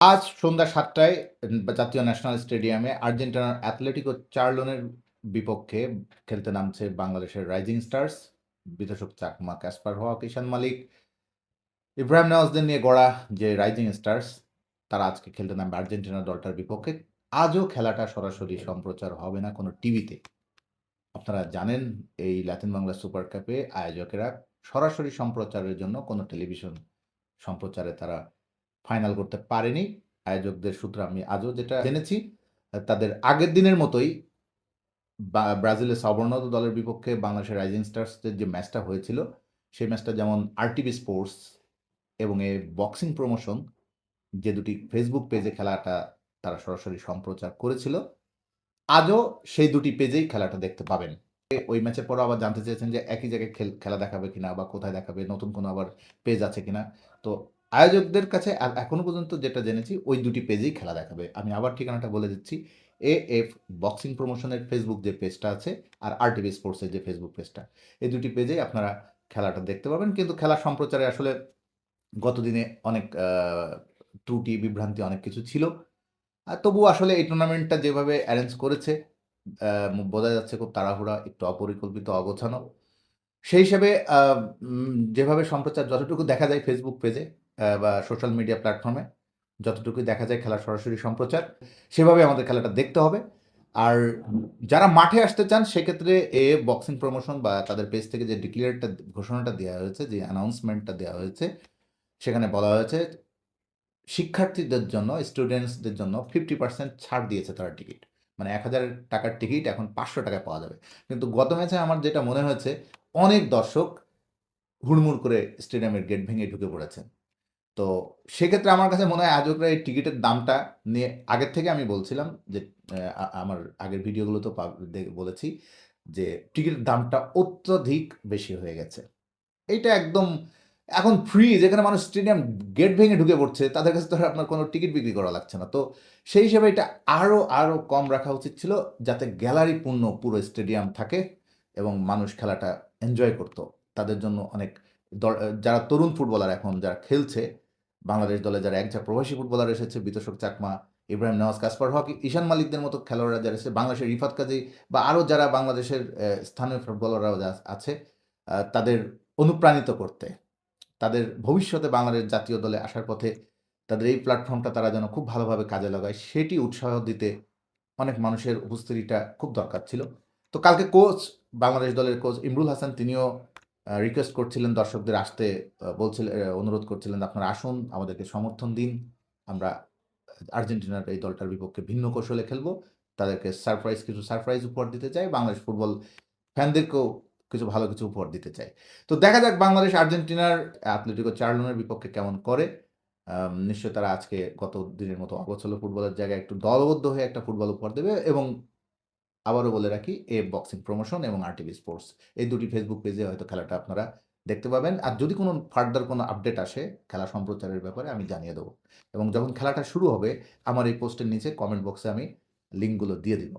আজ সন্ধ্যা সাতটায় জাতীয় ন্যাশনাল স্টেডিয়ামে আর্জেন্টিনার অ্যাথলেটিকো চার্লনের বিপক্ষে খেলতে নামছে বাংলাদেশের rising stars. Bitoshok Chakma, Kasper হওয়া কিষান মালিক, ইব্রাহিম নওয়াজদের নিয়ে গড়া যে রাইজিং স্টার্স, তারা আজকে খেলতে নামবে আর্জেন্টিনা দলটার বিপক্ষে। আজও খেলাটা সরাসরি সম্প্রচার হবে না কোনো টিভিতে। আপনারা জানেন, এই ল্যাটিন বাংলা সুপার কাপে আয়োজকেরা সরাসরি সম্প্রচারের জন্য কোনো টেলিভিশন সম্প্রচারে তারা ফাইনাল করতে পারেনি। আয়োজকদের সূত্রে আমি আজও যেটা জেনেছি, তাদের আগের দিনের মতোই ব্রাজিলের সবর্ণত দলের বিপক্ষে বাংলাদেশের রাইজিং স্টার্সের যে ম্যাচটা হয়েছিল, সেই ম্যাচটা যেমন আরটিভি স্পোর্টস এবং এ বক্সিং প্রমোশন, যে দুটি ফেসবুক পেজে খেলাটা তারা সরাসরি সম্প্রচার করেছিল, আজও সেই দুটি পেজেই খেলাটা দেখতে পাবেন। ওই ম্যাচের পর আবার জানতে চেয়েছেন যে একই জায়গায় খেলা দেখাবে কিনা বা কোথায় দেখাবে, নতুন কোনো আবার পেজ আছে কিনা। তো আয়োজকদের কাছে এ- এখনও পর্যন্ত যেটা জেনেছি, ওই দুটি পেজেই খেলা দেখাবে। আমি আবার ঠিকানাটা বলে দিচ্ছি এ এফ বক্সিং প্রমোশনের ফেসবুক যে পেজটা আছে আর আর টিভি স্পোর্টসের যে ফেসবুক পেজটা, এই দুটি পেজেই আপনারা খেলাটা দেখতে পাবেন। কিন্তু খেলা সম্প্রচারে আসলে গতদিনে অনেক ত্রুটি, বিভ্রান্তি অনেক কিছু ছিল। আর তবুও আসলে এই টুর্নামেন্টটা যেভাবে অ্যারেঞ্জ করেছে বোঝা যাচ্ছে খুব তাড়াহুড়া, একটু অপরিকল্পিত, অগোছানো। সেই হিসাবে যেভাবে সম্প্রচার যতটুকু দেখা যায় ফেসবুক পেজে বা সোশ্যাল মিডিয়া প্ল্যাটফর্মে যতটুকু দেখা যায় খেলার সরাসরি সম্প্রচার, সেভাবে আমাদের খেলাটা দেখতে হবে। আর যারা মাঠে আসতে চান, সেক্ষেত্রে এ বক্সিং প্রমোশন বা তাদের পেজ থেকে যে ডিক্লেয়ারটা ঘোষণাটা দেওয়া হয়েছে, যে অ্যানাউন্সমেন্টটা দেওয়া হয়েছে, সেখানে বলা হয়েছে, শিক্ষার্থীদের জন্য স্টুডেন্টসদের জন্য ফিফটি পার্সেন্ট ছাড় দিয়েছে তারা টিকিট মানে এক হাজার টাকার টিকিট এখন পাঁচশো টাকায় পাওয়া যাবে। কিন্তু গত ম্যাচে আমার যেটা মনে হয়েছে, অনেক দর্শক হুড়মুড় করে স্টেডিয়ামের গেট ভেঙে ঢুকে পড়েছেন। তো সেক্ষেত্রে আমার কাছে মনে হয় আয়োজকরা এই টিকিটের দামটা নিয়ে আগের থেকে আমি বলছিলাম যে আমার আগের ভিডিওগুলো তো বলেছি যে টিকিটের দামটা অত্যধিক বেশি হয়ে গেছে। এইটা একদম এখন ফ্রি যেখানে মানুষ স্টেডিয়াম গেট ভেঙে ঢুকে পড়ছে, তাদের কাছে তো আপনার কোনো টিকিট বিক্রি করা লাগছে না। তো সেই হিসেবে এটা আরও আরও কম রাখা উচিত ছিল যাতে গ্যালারি পূর্ণ পুরো স্টেডিয়াম থাকে এবং মানুষ খেলাটা এনজয় করতো। তাদের জন্য অনেক যারা তরুণ ফুটবলার এখন যারা খেলছে বাংলাদেশ দলে যারা একজা প্রবাসী ফুটবলার এসেছে বিতোষক চাকমা, ইব্রাহিম নওয়াজ, কাসপার হক, ঈশান মালিকদের মতো খেলোয়াড়রা যারা এসেছে, বাংলাদেশের রিফাত কাজী বা আরও যারা বাংলাদেশের স্থানীয় ফুটবলাররাও আছে তাদের অনুপ্রাণিত করতে, তাদের ভবিষ্যতে বাংলাদেশ জাতীয় দলে আসার পথে তাদের এই প্ল্যাটফর্মটা তারা যেন খুব ভালোভাবে কাজে লাগায়, সেটি উৎসাহ দিতে অনেক মানুষের উপস্থিতিটা খুব দরকার ছিল। তো কালকে কোচ বাংলাদেশ দলের কোচ ইমরুল হাসান, তিনিও রিকোয়েস্ট করছিলেন দর্শকদের আসতে বলছিলেন অনুরোধ করছিলেন আপনারা আসুন আমাদেরকে সমর্থন দিন আমরা আর্জেন্টিনার এই দলটার বিপক্ষে ভিন্ন কৌশলে খেলব তাদেরকে সারপ্রাইজ কিছু সারপ্রাইজ উপহার দিতে চাই বাংলাদেশ ফুটবল ফ্যানদেরকেও কিছু ভালো কিছু উপহার দিতে চাই। তো দেখা যাক বাংলাদেশ আর্জেন্টিনার অ্যাথলেটিকো চার্লনের বিপক্ষে কেমন করে। আম, নিশ্চয়ই তারা আজকে গত দিনের মতো অগোছল ফুটবলের জায়গায় একটু দলবদ্ধ হয়ে একটা ফুটবল উপহার দেবে এবং আবারও বলে রাখি এ বক্সিং প্রমোশন এবং আরটিভি স্পোর্টস এই দুটি ফেসবুক পেজে হয়তো খেলাটা আপনারা দেখতে পাবেন। আর যদি কোনো ফার্দার কোনো আপডেট আসে খেলা সম্প্রচারের ব্যাপারে, আমি জানিয়ে দেবো। এবং যখন খেলাটা শুরু হবে, আমার এই পোস্টের নিচে কমেন্ট বক্সে আমি লিঙ্কগুলো দিয়ে দিব।